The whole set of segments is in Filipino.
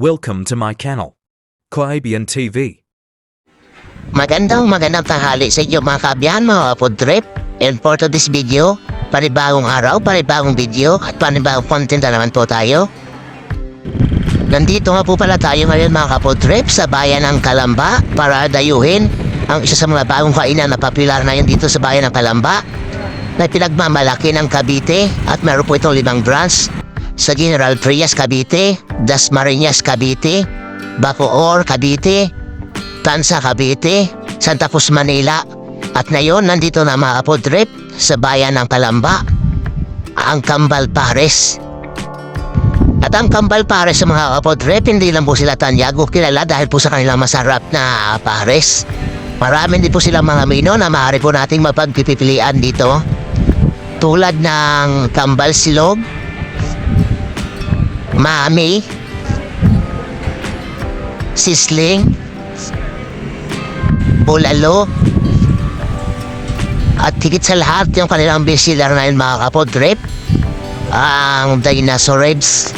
Welcome to my channel. Quabian TV. Magandang magandang tanghali sa inyo mga kaabyan, mga food trip. And for today's video, panibagong araw, panibagong video, at panibagong content na naman po tayo. Nandito nga po pala tayo ngayon mga kapod trip sa bayan ng Kalamba para dayuhin ang isa sa mga bagong kainan na popular na yun dito sa bayan ng Kalamba na pinagmamalaki ng Cavite at meron po itong limang branch sa General Trias Cavite, Dasmariñas Cavite, Bacoor Cavite, Tansa Cavite, Santa Cruz Manila at ngayon nandito na mga kapod trip sa bayan ng Kalamba ang Kambal Pares. At ang Kambal Pares sa mga kapod trip hindi lang po sila tanyago kilala dahil po sa kanilang masarap na pares. Marami din po silang mga mino na maaari po nating mapagpipilian dito. Tulad ng Kambal Silog, Mami, Sisling, Bulalo, at higit sa lahat yung kanilang bestseller na yun mga kapod trip, ang dinosaur ribs.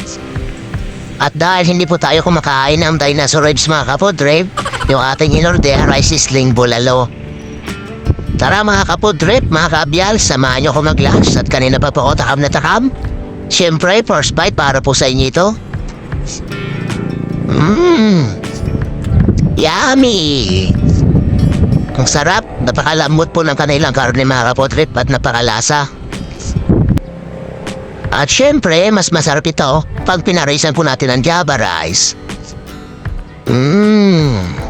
At dahil hindi po tayo kumakain ng dinosaur ribs mga kapod trip, yung ating inorder ay sisling bulalo. Tara mga kapod trip, mga kaabyal, samahan nyo ako mag-lunch at kanina pa po ako takam na takam. Siyempre, first bite para po sa inyo ito. Mmm, yummy! Ang sarap, napakalambot po ng kanilang karne mga kapotrip at napakalasa. At syempre, mas masarap ito pag pinarisan po natin ang Java rice. Mmm.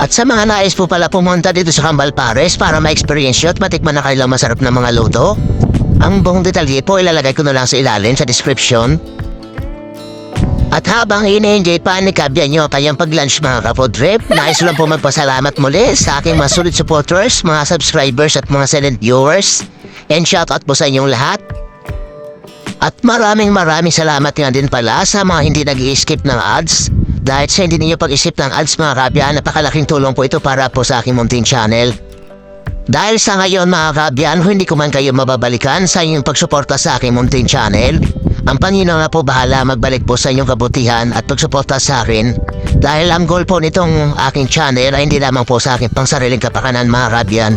At sa mga nais po pala pumunta dito sa Kambal Pares para ma-experience nyo at matikman na kailang masarap na mga luto, ang buong detalye po ilalagay ko na lang sa ilalim sa description. At habang ini-enjoy pa ni Kabya nyo kayang pag-lunch mga kapod trip, nais lang po magpasalamat muli sa aking mga solid supporters, mga subscribers at mga silent viewers. And shoutout po sa inyong lahat. At maraming maraming salamat nga din pala sa mga hindi nag skip ng ads. Dahil sa hindi ninyo pag-isip ng ads mga kabya, napakalaking tulong po ito para po sa aking munting channel. Dahil sa ngayon mga kabyan, hindi ko man kayo mababalikan sa inyong pagsuporta sa aking munting channel. Ang Panginoon na po bahala magbalik po sa inyong kabutihan at pagsuporta sa akin. Dahil ang goal po nitong aking channel ay hindi lamang po sa aking pangsariling kapakanan mga kabyan.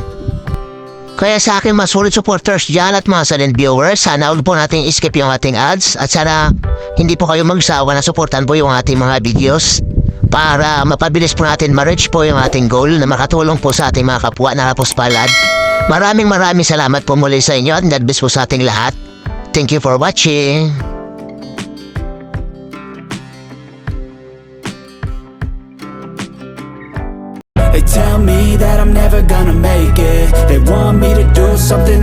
Kaya sa aking mga solid supporters dyan at mga silent viewers, sana huwag po natin skip yung ating ads at sana hindi po kayo magsawa na suportan po yung ating mga videos para mapabilis po natin ma-reach po yung ating goal na makatulong po sa ating mga kapwa na kapuspalad. Maraming maraming salamat po muli sa inyo at God bless po sa ating lahat. Thank you for watching. They tell me that I'm never gonna make it They want me to do something